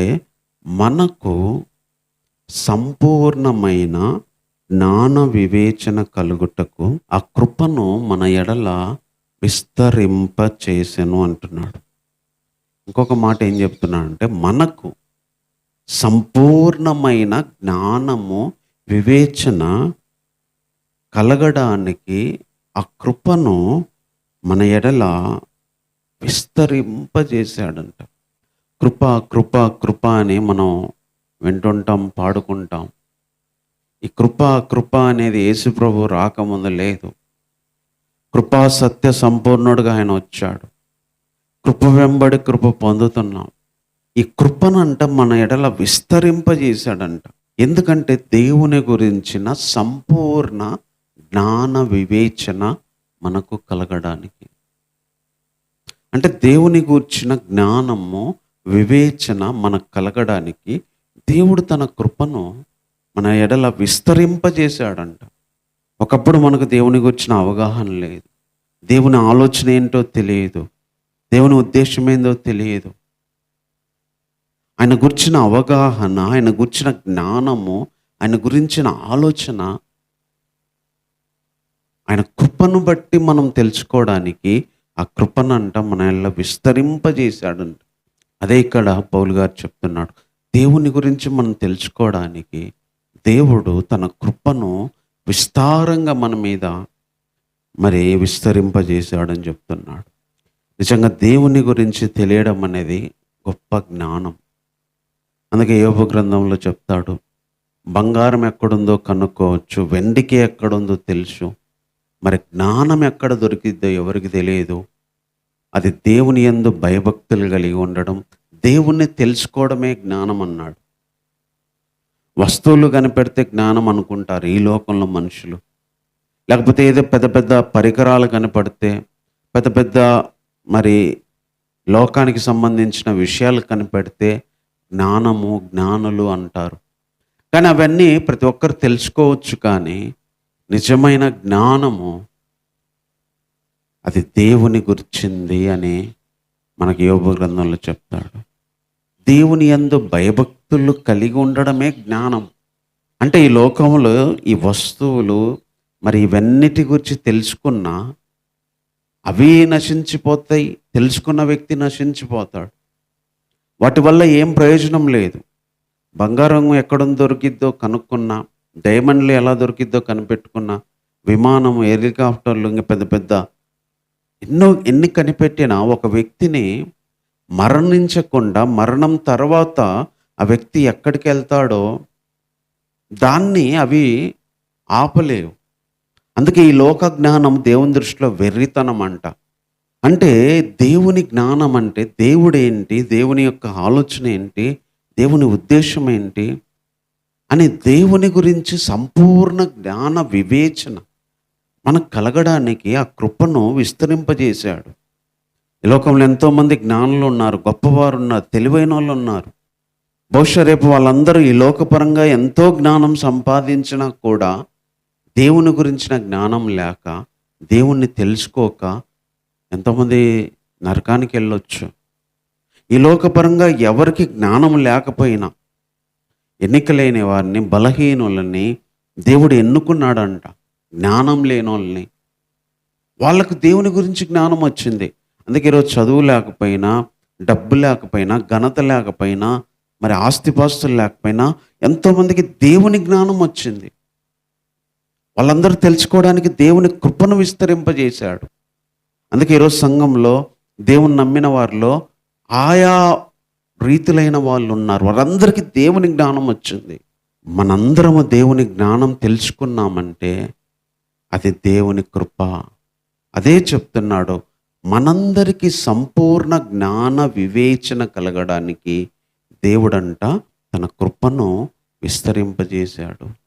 అంటే మనకు సంపూర్ణమైన జ్ఞాన వివేచన కలుగుటకు ఆ కృపను మన ఎడల విస్తరింప చేసెను అంటున్నాడు. ఇంకొక మాట ఏం చెప్తున్నాడు అంటే మనకు సంపూర్ణమైన జ్ఞానము వివేచన కలగడానికి ఆ కృపను మన ఎడల విస్తరింపజేశాడంట. కృప కృప కృప అని మనం వింటుంటాం పాడుకుంటాం. ఈ కృప కృప అనేది యేసుప్రభు రాకముందు లేదు. కృపా సత్య సంపూర్ణుడుగా ఆయన వచ్చాడు. కృప వెంబడి కృప పొందుతున్నాం. ఈ కృపనంట మన ఎడల విస్తరింపజేశాడంట. ఎందుకంటే దేవుని గురించిన సంపూర్ణ జ్ఞాన వివేచన మనకు కలగడానికి. అంటే దేవుని గూర్చిన జ్ఞానము వివేచన మనకు కలగడానికి దేవుడు తన కృపను మన ఎడల విస్తరింపజేశాడంట. ఒకప్పుడు మనకు దేవుని గురించిన అవగాహన లేదు. దేవుని ఆలోచన ఏంటో తెలియదు. దేవుని ఉద్దేశం ఏందో తెలియదు. ఆయన గురించిన అవగాహన ఆయన గురించిన జ్ఞానము ఆయన గురించిన ఆలోచన ఆయన కృపను బట్టి మనం తెలుసుకోవడానికి ఆ కృపనంట మన ఎల్ల విస్తరింపజేశాడంట. అదే ఇక్కడ పౌలు గారు చెప్తున్నాడు. దేవుని గురించి మనం తెలుసుకోవడానికి దేవుడు తన కృపను విస్తారంగా మన మీద మరి విస్తరింపజేశాడని చెప్తున్నాడు. నిజంగా దేవుని గురించి తెలియడం అనేది గొప్ప జ్ఞానం. అందుకే యోగ గ్రంథంలో చెప్తాడు బంగారం ఎక్కడుందో కనుక్కోవచ్చు వెండికి ఎక్కడుందో తెలుసు మరి జ్ఞానం ఎక్కడ దొరికిద్దో ఎవరికి తెలియదు అది దేవుని ఎందు భయభక్తులు కలిగి ఉండడం దేవుణ్ణి తెలుసుకోవడమే జ్ఞానం అన్నాడు. వస్తువులు కనిపెడితే జ్ఞానం అనుకుంటారు ఈ లోకంలో మనుషులు. లేకపోతే ఏదో పెద్ద పెద్ద పరికరాలు కనపడితే పెద్ద పెద్ద మరి లోకానికి సంబంధించిన విషయాలు కనిపెడితే జ్ఞానము జ్ఞానులు అంటారు. కానీ అవన్నీ ప్రతి ఒక్కరు తెలుసుకోవచ్చు కానీ నిజమైన జ్ఞానము అది దేవుని గుర్చింది అని మనకి యోగ గ్రంథంలో చెప్తాడు. దేవుని యందు భయభక్తులు కలిగి ఉండడమే జ్ఞానం. అంటే ఈ లోకంలో ఈ వస్తువులు మరి ఇవన్నిటి గురించి తెలుసుకున్నా అవి నశించిపోతాయి తెలుసుకున్న వ్యక్తి నశించిపోతాడు. వాటి వల్ల ఏం ప్రయోజనం లేదు. బంగారం ఎక్కడ దొరికిద్దో కనుక్కున్నా డైమండ్లు ఎలా దొరికిద్దో కనిపెట్టుకున్నా విమానం హెలికాప్టర్లు ఇంకా పెద్ద పెద్ద ఎన్నో ఎన్ని కనిపెట్టినా ఒక వ్యక్తిని మరణించకుండా మరణం తర్వాత ఆ వ్యక్తి ఎక్కడికి వెళ్తాడో దాన్ని అవి ఆపలేవు. అందుకే ఈ లోక జ్ఞానం దేవుని దృష్టిలో వెర్రితనం అంట. అంటే దేవుని జ్ఞానం అంటే దేవుడు ఏంటి దేవుని యొక్క ఆలోచన ఏంటి దేవుని ఉద్దేశం ఏంటి అని దేవుని గురించి సంపూర్ణ జ్ఞాన వివేచన మనకు కలగడానికి ఆ కృపను విస్తరింపజేశాడు. ఈ లోకంలో ఎంతోమంది జ్ఞానులు ఉన్నారు గొప్పవారు ఉన్నారు తెలివైన వాళ్ళు ఉన్నారు. బహుశా రేపు వాళ్ళందరూ ఈ లోకపరంగా ఎంతో జ్ఞానం సంపాదించినా కూడా దేవుని గురించిన జ్ఞానం లేక దేవుణ్ణి తెలుసుకోక ఎంతోమంది నరకానికి వెళ్ళొచ్చు. ఈ లోకపరంగా ఎవరికి జ్ఞానం లేకపోయినా ఎన్నికలేని వారిని బలహీనులని దేవుడు ఎన్నుకున్నాడంట. జ్ఞానం లేని వాళ్ళకు దేవుని గురించి జ్ఞానం వచ్చింది. అందుకే ఈరోజు చదువు లేకపోయినా డబ్బు లేకపోయినా ఘనత లేకపోయినా మరి ఆస్తిపాస్తులు లేకపోయినా ఎంతోమందికి దేవుని జ్ఞానం వచ్చింది. వాళ్ళందరూ తెలుసుకోవడానికి దేవుని కృపను విస్తరింపజేశాడు. అందుకే ఈరోజు సంఘంలో దేవుని నమ్మిన వారిలో ఆయా రీతులైన వాళ్ళు ఉన్నారు. వారందరికీ దేవుని జ్ఞానం వచ్చింది. మనందరము దేవుని జ్ఞానం తెలుసుకున్నామంటే అది దేవుని కృప. అదే చెప్తున్నాడు మనందరికీ సంపూర్ణ జ్ఞాన వివేచన కలగడానికి దేవుడంట తన కృపను విస్తరింపజేశాడు.